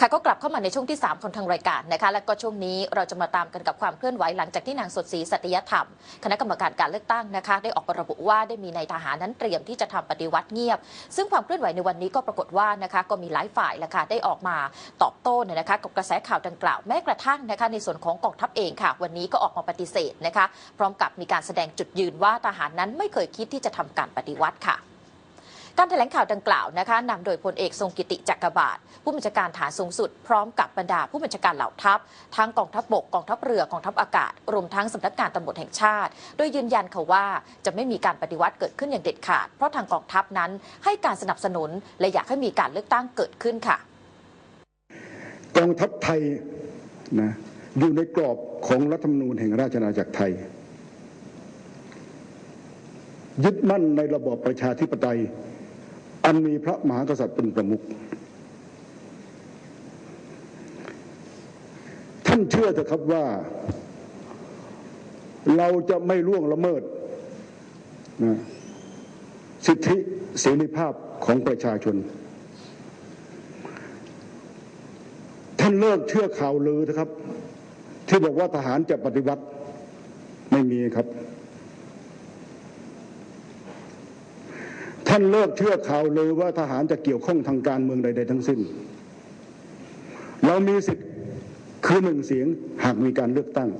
ค่ะก็กลับเข้ามาในช่วงที่ 3 ของทางรายการนะคะ และก็ช่วงนี้เราจะมาตามกันกับความเคลื่อนไหวหลังจากที่นางสดศรีสัตยธรรม คณะกรรมการการเลือกตั้งนะคะ ได้ออกมาระบุว่าได้มีนายทหารนั้นเตรียมที่จะทำปฏิวัติเงียบ ซึ่งความเคลื่อนไหวในวันนี้ก็ปรากฏว่านะคะก็มีหลายฝ่ายแหละค่ะได้ออกมาตอบโต้เนี่ยนะคะกับกระแสข่าวดังกล่าวแม้กระทั่งนะคะในส่วนของกองทัพเองค่ะ วันนี้ก็ออกมาปฏิเสธนะคะ พร้อมกับมีการแสดงจุดยืนว่าทหารนั้นไม่เคยคิดที่จะทำการปฏิวัติค่ะ การแถลงข่าวดังกล่าวนะคะนำโดยพลเอกทรงกิติจักรบาท ผู้บัญชาการฐานสูงสุดพร้อมกับบรรดาผู้บัญชาการเหล่าทัพ ทั้งกองทัพบกกองทัพเรือกองทัพอากาศ รวมทั้งสำนักงานตำรวจแห่งชาติ โดยยืนยันค่ะว่าจะไม่มีการปฏิวัติเกิดขึ้นอย่างเด็ดขาด เพราะทางกองทัพนั้นให้การสนับสนุน และอยากให้มีการเลือกตั้งเกิดขึ้นค่ะ กองทัพไทยนะอยู่ในกรอบของรัฐธรรมนูญแห่งราชอาณาจักรไทย ยึดมั่นในระบอบประชาธิปไตย อันมีพระมหากษัตริย์เป็นประมุขท่านเชื่อเถอะครับว่า เราจะไม่ล่วงละเมิดนะสิทธิเสรีภาพของประชาชน ท่านเลิกเชื่อข่าวลือนะครับ ที่บอกว่าทหารจะปฏิวัติไม่มีครับ ท่านเลิกเชื่อข่าวลือว่าทหารจะเกี่ยวข้องทางการเมืองใด ๆ ทั้งสิ้น เรามีสิทธิ์คือหนึ่งเสียงหากมีการเลือกตั้ง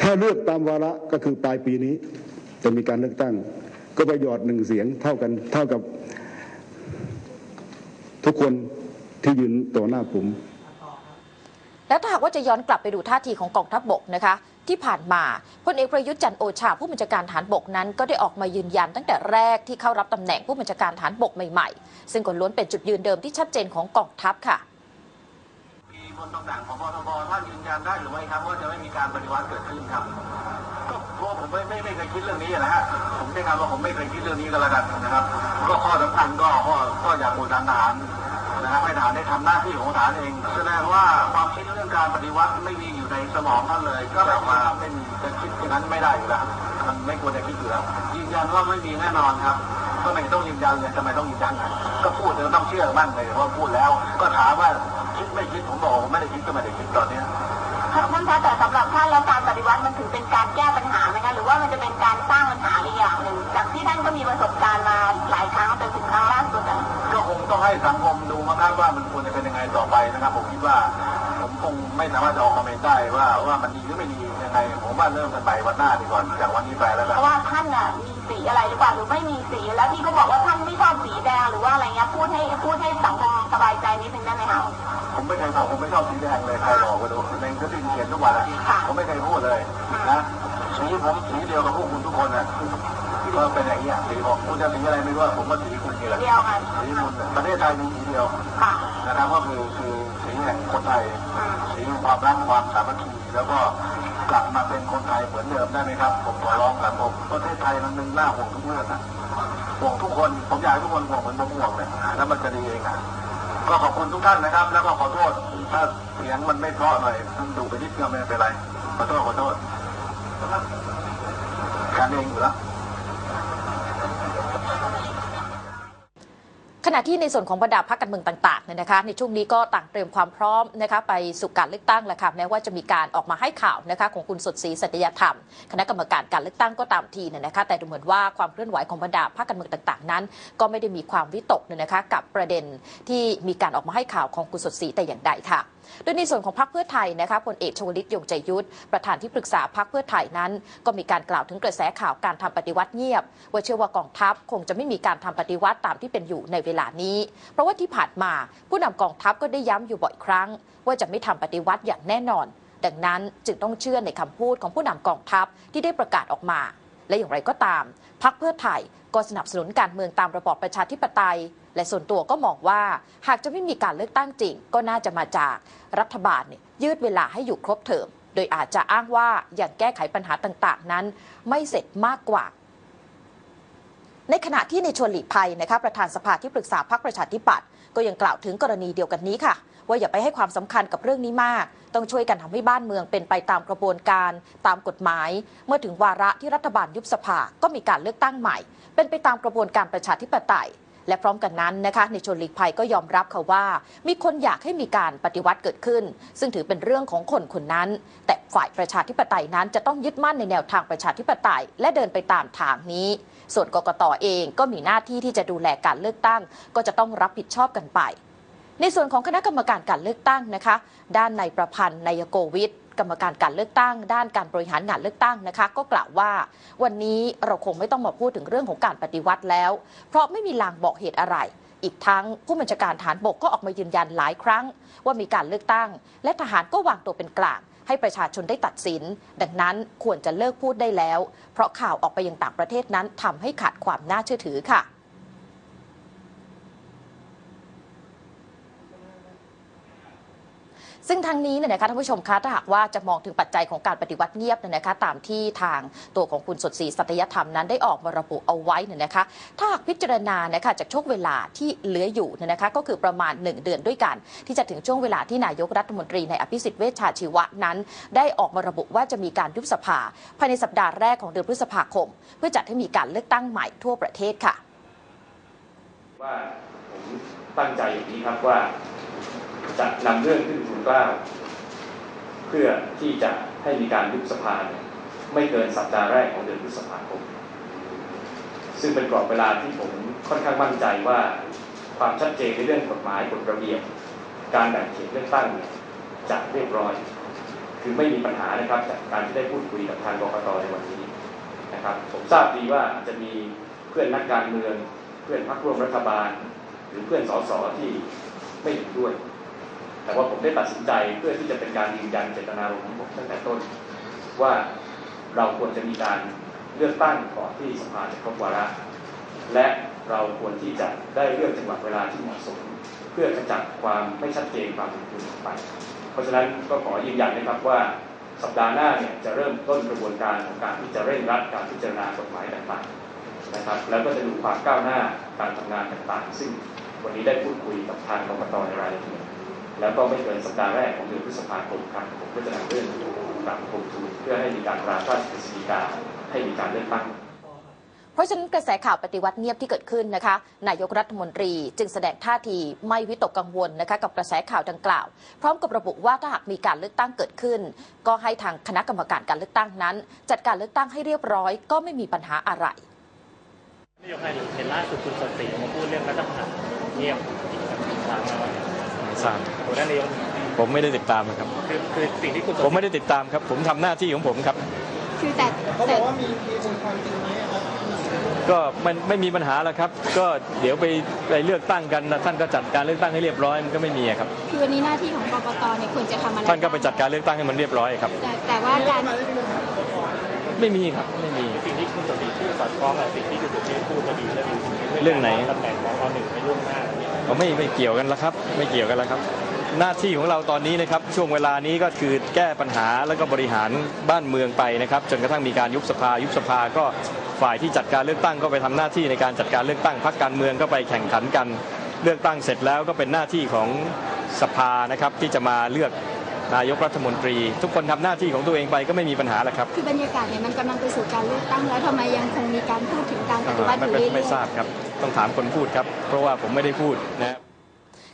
ถ้าเลือกตามวาระก็คือปลายปีนี้ จะมีการเลือกตั้ง ก็ประโยชน์หนึ่งเสียงเท่ากันเท่ากับทุกคนที่ยืนต่อหน้าผมแล้วถ้าหากว่าจะย้อนกลับไปดูท่าทีของกองทัพบกนะคะ ที่ผ่านมาพลเอกประยุทธ์จันโอชาผู้บัญชาการฐานบกนั้น ก็ได้ออกมายืนยันตั้งแต่แรกที่เข้ารับตำแหน่งผู้บัญชาการฐานบกใหม่ๆ ซึ่งก็ล้วนเป็นจุดยืนเดิมที่ชัดเจนของกองทัพค่ะมีคนต่างๆของปทบท่านยืนยันได้หรือไม่ครับว่าจะไม่มีการปฏิวัติเกิดขึ้นครับก็เพราะผมไม่ไม่ไม่เคยคิดเรื่องนี้นะฮะผมใช้คำว่าผมไม่เคยคิดเรื่องนี้ก็แล้วกันนะครับก็ข้อสำคัญก็ก็ก็อยากบูชาทหารนะครับให้ทหารได้ทำหน้าที่ของทหารเอง แสดงว่าความคิดเรื่องการปฏิวัติไม่มี ในสมองท่านเลย ก็แบบว่าไม่มีจะคิดอย่างนั้นไม่ได้อยู่แล้วมันไม่ควรจะคิดอยู่แล้วยืนยันว่าไม่มีแน่นอนครับก็ไม่ต้องยืนยันเลยทำไมต้องยืนยันอะก็พูดแล้วต้องเชื่อมั่นเลยเพราะพูดแล้ว ก็ถามว่าคิดไม่คิดผมบอกผมไม่ได้คิดก็ไม่ได้คิดตอนเนี้ยท่านท่านคะแต่สำหรับท่านแล้วการปฏิวัติมันถือเป็นการแก้ปัญหาไหมคะหรือว่ามันจะเป็นการสร้างปัญหาอีกอย่างหนึ่งจากที่ท่านก็มีประสบการณ์มาหลายครั้งจนถึงครั้งล่าสุดอะก็คงต้องให้สังคมดูมั้งครับว่ามันควรจะเป็นยังไงต่อไปนะครับ ผมคิดว่า ผมคงไม่สามารถจะออกคอมเมนต์ได้ว่าว่ามันดีหรือไม่ดียังไง ผมว่าเริ่มกันไปวันหน้าดีกว่าจากวันนี้ไปแล้วเพกันราะว่าท่านน่ะมีสีอะไรหรือเปล่าหรือไม่มีสีแล้วที่เขาบอกว่าท่านไม่ชอบสีแดงหรือว่าอะไรเงี้ยพูดให้พูดให้สังคมสบายใจนิดนึงได้ไหมคะ ผมไม่เคยบอกผมไม่ชอบสีแดงเลยใครบอกว่าดูในกระดิ่งเขียนทุกวันอะผมไม่เคยพูดเลยนะ สีผมสีเดียวกับพวกคุณทุกคนอะก็เป็นอย่างนี้ยสีบอกคุณจะสีอะไรไม่รู้อะผมก็สีคุณนี่แหละเดียวกันสีคุณประเทศไทยมีสีเดียวค่ะนะครับก็คือคือสีแห่งคนไทยอืมสีแห่งความรักความสามัคคีแล้วก็กลับมาเป็นคนไทยเหมือนเดิมได้ไหมครับ ผมขอร้องครับผมประเทศไทยมันเป็นหน้าห่วงทุกเรื่องนะห่วงทุกคนผมอยากให้ทุกคนห่วงเหมือนผมห่วงเลยแล้วมันจะดีเองอะก็ขอบคุณทุกท่านนะครับ แล้วก็ขอโทษถ้าเสียงมันไม่เพราะหน่อยท่านดูไปนิดเดียวไม่เป็นไรขอโทษขอโทษ การเองอยู่แล้วขณะที่ในส่วนของบรรดาพรรคการเมืองต่างๆเนี่ยนะคะในช่วงนี้ก็ต่างเตรียมความพร้อมนะคะไปสู่การเลือกตั้งแหละค่ะแม้ว่าจะมีการออกมาให้ข่าวนะคะของคุณสดศรีสัตยธรรม คณะกรรมการการเลือกตั้งก็ตามทีเนี่ยนะคะแต่ดูเหมือนว่าความเคลื่อนไหวของบรรดาพรรคการเมืองต่างๆ นั้น ก็ไม่ได้มีความวิตกเนี่ยนะคะกับประเด็นที่มีการออกมาให้ข่าวของคุณสดศรีแต่อย่างใดค่ะ โดยในส่วนของพรรคเพื่อไทยนะคะพลเอกชวลิตยงใจยุทธประธานที่ปรึกษาพรรคเพื่อไทยนั้น ก็มีการกล่าวถึงกระแสข่าวการทำปฏิวัติเงียบ ว่าเชื่อว่ากองทัพคงจะไม่มีการทำปฏิวัติตามที่เป็นอยู่ในเวลานี้ เพราะว่าที่ผ่านมาผู้นำกองทัพก็ได้ย้ำอยู่บ่อยครั้ง ว่าจะไม่ทำปฏิวัติอย่างแน่นอน ดังนั้นจึงต้องเชื่อในคำพูดของผู้นำกองทัพที่ได้ประกาศออกมาและอย่างไรก็ตามพรรคเพื่อไทย ก็สนับสนุนการเมืองตามระบอบประชาธิปไตย และส่วนตัวก็มองว่า หากจะไม่มีการเลือกตั้งจริง ก็น่าจะมาจากรัฐบาลเนี่ยยืดเวลาให้อยู่ครบเทอม โดยอาจจะอ้างว่าอย่างแก้ไขปัญหาต่าง ๆ นั้น ไม่เสร็จมากกว่า ในขณะที่ในชวนหลีกภัยนะคะประธานสภาที่ปรึกษาพรรคประชาธิปัตย์ก็ยังกล่าวถึงกรณีเดียวกันนี้ค่ะ ว่าอย่าไปให้ความสำคัญกับเรื่องนี้มาก ต้องช่วยกันทำให้บ้านเมืองเป็นไปตามกระบวนการตามกฎหมาย เมื่อถึงวาระที่รัฐบาลยุบสภาก็มีการเลือกตั้งใหม่ เป็นไปตามกระบวนการประชาธิปไตยและพร้อมกันนั้นนะคะในชนลีกภัยก็ยอมรับค่ะว่า มีคนอยากให้มีการปฏิวัติเกิดขึ้น ซึ่งถือเป็นเรื่องของคนคนนั้น แต่ฝ่ายประชาธิปไตยนั้นจะต้องยึดมั่นในแนวทางประชาธิปไตย และเดินไปตามทางนี้ ส่วนกกตเองก็มีหน้าที่ที่จะดูแลการเลือกตั้ง ก็จะต้องรับผิดชอบกันไป ในส่วนของคณะกรรมการการเลือกตั้งนะคะ ด้านในประพันธ์นายโกวิทกรรมการการเลือกตั้ง ด้านการบริหารงานเลือกตั้งนะคะ ก็กล่าวว่าวันนี้เราคงไม่ต้องมาพูดถึงเรื่องของการปฏิวัติแล้ว เพราะไม่มีลางบอกเหตุอะไร อีกทั้งผู้บัญชาการฐานบกก็ออกมายืนยันหลายครั้ง ว่ามีการเลือกตั้ง และทหารก็วางตัวเป็นกลางให้ประชาชนได้ตัดสิน ดังนั้นควรจะเลิกพูดได้แล้ว เพราะข่าวออกไปยังต่างประเทศนั้นทำให้ขาดความน่าเชื่อถือค่ะ ซึ่งทางนี้เนี่ยนะคะท่านผู้ชมคะถ้าหากว่าจะมองถึงปัจจัยของการปฏิวัติเงียบเนี่ยนะคะตามที่ทางตัวของคุณสดศรีสัตยธรรมนั้นได้ออกมาระบุเอาไว้เนี่ยนะคะถ้าหากพิจารณานะคะจากช่วงเวลาที่เหลืออยู่เนี่ยนะคะก็คือประมาณ 1 เดือนด้วยกัน ที่จะถึงช่วงเวลาที่นายกรัฐมนตรีในอภิสิทธิ์เวชชาชีวะนั้น ได้ออกมาระบุว่าจะมีการยุบสภา ภายในสัปดาห์แรกของเดือนพฤษภาคม เพื่อจัดให้มีการเลือกตั้งใหม่ทั่วประเทศค่ะว่าผมตั้งใจอย่างนี้ครับว่า จะนำเรื่องขึ้นทูลเกล้าเพื่อที่จะให้มีการยุบสภาไม่เกินสัปดาห์แรกของเดือนพฤษภาคม ซึ่งเป็นกรอบเวลาที่ผมค่อนข้างมั่นใจว่าความชัดเจนในเรื่องกฎหมายกฎระเบียบ การแบ่งเขตเลือกตั้งจะเรียบร้อย คือไม่มีปัญหานะครับจากการที่ได้พูดคุยกับทางกรกตในวันนี้นะครับ ผมทราบดีว่าอาจจะมีเพื่อนนักการเมือง เพื่อนพรรคร่วมรัฐบาล หรือเพื่อนสสที่ไม่เห็นด้วย แต่ว่าผมได้ตัดสินใจเพื่อที่จะเป็นการยืนยันเจตนารมณ์ของผมตั้งแต่ต้น ว่าเราควรจะมีการเลือกตั้งก่อนที่สภาจะครบวาระ และเราควรที่จะได้เลือกจังหวะเวลาที่เหมาะสม เพื่อขจัดความไม่ชัดเจนความเป็นคุณออกไป เพราะฉะนั้นก็ขอยืนยันนะครับว่าสัปดาห์หน้าเนี่ยจะเริ่มต้นกระบวนการของการที่จะเร่งรัดการพิจารณากฎหมายต่างๆนะครับ แล้วก็จะดูความก้าวหน้าการทำงานต่างๆ ซึ่งวันนี้ได้พูดคุยกับทางกรกตในรายละเอียด แล้วก็ไม่เกินสัปดาห์แรกของเดือนพฤษภาคมครับผมก็จะนำเรื่องกลับคมทูลเพื่อให้มีการราชราชกฤษฎีกาให้มีการเลือกตั้งเพราะฉะนั้นกระแสข่าวปฏิวัติเงียบที่เกิดขึ้นนะคะ นายกรัฐมนตรีจึงแสดงท่าทีไม่วิตกกังวลนะคะกับกระแสข่าวดังกล่าว พร้อมกับระบุว่าถ้าหากมีการเลือกตั้งเกิดขึ้น ก็ให้ทางคณะกรรมการการเลือกตั้งนั้น จัดการเลือกตั้งให้เรียบร้อย ก็ไม่มีปัญหาอะไรนายกนายเห็นล่าสุดคุณสนศรีออกมาพูดเรื่องรัฐประหารเงียบถามมาว่าไม่ ทราบตัวท่านนายกผมไม่ได้ติดตามนะครับคือคือสิ่งที่คุณสนผมไม่ได้ติดตามครับ ผมทำหน้าที่ของผมครับ คือแต่เขาบแต่อกว่ามีมีมูลความจริงไหมครับก็มันไม่มีปัญหาแล้วครับ ก็เดี๋ยวไปไปเลือกตั้งกันนะท่านก็จัดการเลือกตั้งให้เรียบร้อยมันก็ไม่มีอะครับคือวันนี้หน้าที่ของกกตเนี่ยควรจะทำอะไรท่านก็ไปจัดการเลือกตั้งให้มันเรียบร้อยครับ แต่แต่ว่าการไม่มีครับไม่มีสิ่งที่คุณสนศรีพูดสอดคล้องกับสิ่งที่คุณสุเทพพูดพอดีแล้วเรื่องไหนตำแหน่งของอหนึ่งในล่วงหน้า เนี่ยเราไม่ไม่เกี่ยวกันแล้วครับ ไม่เกี่ยวกันแล้วครับ หน้าที่ของเราตอนนี้นะครับช่วงเวลานี้ก็คือแก้ปัญหาแล้วก็บริหารบ้านเมืองไปนะครับจนกระทั่งมีการยุบสภายุบสภาก็ฝ่ายที่จัดการเลือกตั้งก็ไปทำหน้าที่ในการจัดการเลือกตั้งพรรคการเมืองก็ไปแข่งขันกันเลือกตั้งเสร็จแล้วก็เป็นหน้าที่ของสภานะครับที่จะมาเลือกนายกรัฐมนตรี ทุกคนทำหน้าที่ของตัวเองไปก็ไม่มีปัญหาแล้วครับ คือบรรยากาศเนี่ยมันกำลังไปสู่การเลือกตั้งแล้วทำไมยังคงมีการพูดถึงการปฏิวัติอไม่ยู่ไม่เรื่อยไม่ทราบครับ ต้องถามคนพูดครับ เพราะว่าผมไม่ได้พูดนะ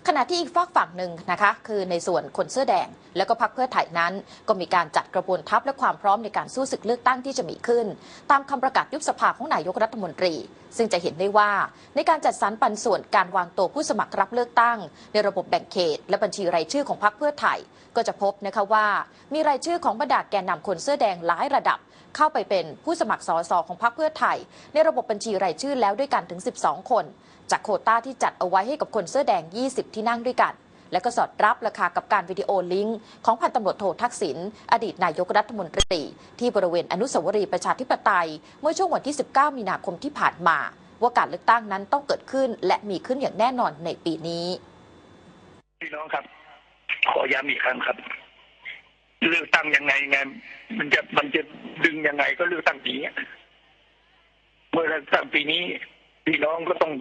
ขณะที่อีกฝากฝั่งหนึ่งนะคะคือในส่วนคนเสื้อแดง แล้วก็พรรคเพื่อไทยนั้น ก็มีการจัดกระบวนทัพและความพร้อมในการสู้ศึกเลือกตั้งที่จะมีขึ้น ตามคำประกาศยุบสภาของนายกรัฐมนตรี ซึ่งจะเห็นได้ว่า ในการจัดสรรปันส่วนการวางตัวผู้สมัครรับเลือกตั้ง ในระบบแบ่งเขต และบัญชีรายชื่อของพรรคเพื่อไทย ก็จะพบนะคะว่า มีรายชื่อของบรรดาแกนนำคนเสื้อแดงหลายระดับ เข้าไปเป็นผู้สมัครสสของพรรคเพื่อไทย ในระบบบัญชีรายชื่อแล้วด้วยกันถึง 12 คน จากโควต้าที่จัดเอาไว้ให้กับคนเสื้อแดง 20 ที่นั่งด้วยกัน และก็สอดรับราคากับการวิดีโอลิงก์ของพันตำรวจโททักษิณอดีตนายกรัฐมนตรี ที่บริเวณอนุสาวรีย์ประชาธิปไตย เมื่อช่วงวันที่ 19 มีนาคมที่ผ่านมา ว่าการเลือกตั้งนั้นต้องเกิดขึ้น และมีขึ้นอย่างแน่นอนในปีนี้พี่น้องครับ ขอย้ำอีกครั้งครับ เลือกตั้งยังไงไง มันจะมันจะดึงยังไงก็เลือกตั้งปีนี้เมื่อเลือกตั้งปีนี้พี่น้องก็ต้อง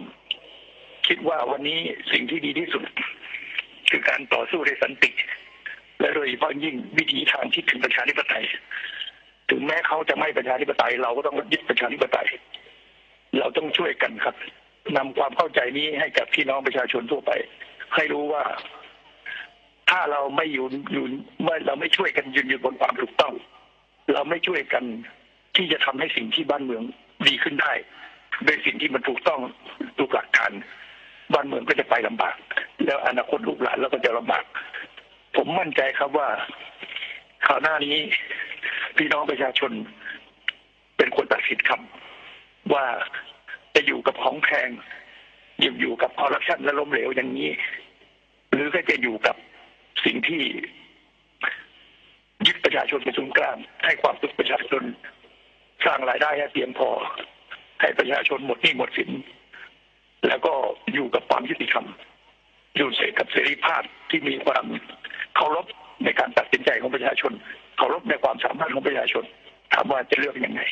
คิดว่าวันนี้สิ่งที่ดีที่สุด คือการต่อสู้ในสันติ และโดยเฉพาะยิ่งวิธีทางที่ถึงประชาธิปไตย ถึงแม้เขาจะไม่ประชาธิปไตย เราก็ต้องยึดประชาธิปไตย เราต้องช่วยกันครับนำความเข้าใจนี้ให้กับพี่น้องประชาชนทั่วไป ให้รู้ว่า ถ้าเราไม่อยู่อยู่เมื่อเราไม่ช่วยกันยืนอยู่บนความถูกต้อง เราไม่ช่วยกันที่จะทำให้สิ่งที่บ้านเมืองดีขึ้นได้โดยสิ่งที่มันถูกต้องถูกหลักการบ้านเมืองก็จะไปลำบาก แล้วอนาคตลูกหลานเราก็จะลำบาก ผมมั่นใจครับว่าข่าวหน้านี้พี่น้องประชาชนเป็นคนตัดสินครับ ว่าจะอยู่กับของแพงอยู่อยู่กับคอร์รัปชันและล้มเหลวอย่างนี้ หรือก็จะอยู่กับ สิ่งที่ยึดประชาชนเป็นศูนย์กลางให้ความสุขประชาชนสร้างรายได้ให้เพียงพอ ให้ประชาชนหมดหนี้หมดสิน แล้วก็อยู่กับความยุติธรรม อยู่เสกับเสรีภาพที่มีความเคารพในการตัดสินใจของประชาชน เคารพในความสามารถของประชาชน ถามว่าจะเลือกยังไง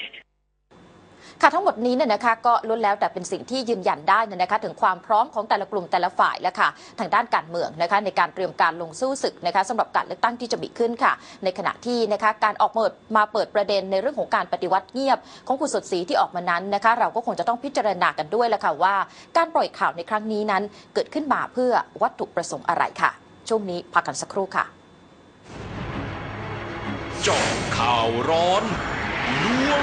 ค่ะทั้งหมดนี้เนี่ยนะคะก็ล้วนแล้วแต่เป็นสิ่งที่ยืนยันได้นนะคะถึงความพร้อมของแต่ละกลุ่มแต่ละฝ่ายแล้วค่ะทางด้านการเมืองนะคะในการเตรียมการลงสู้ศึกนะคะสำหรับการเลือกตั้งที่จะมีขึ้นค่ะ ในขณะที่นะคะการออกเปิดมาเปิดประเด็นในเรื่องของการปฏิวัติเงียบ ของคุณสดศรีที่ออกมานั้นนะคะเราก็คงจะต้องพิจารณากันด้วยแล้วค่ะว่าการปล่อยข่าวในครั้งนี้นั้น เกิดขึ้นมาเพื่อวัตถุประสงค์อะไรค่ะ ช่วงนี้พักกันสักครู่ค่ะจาะข่าวร้อนล้วง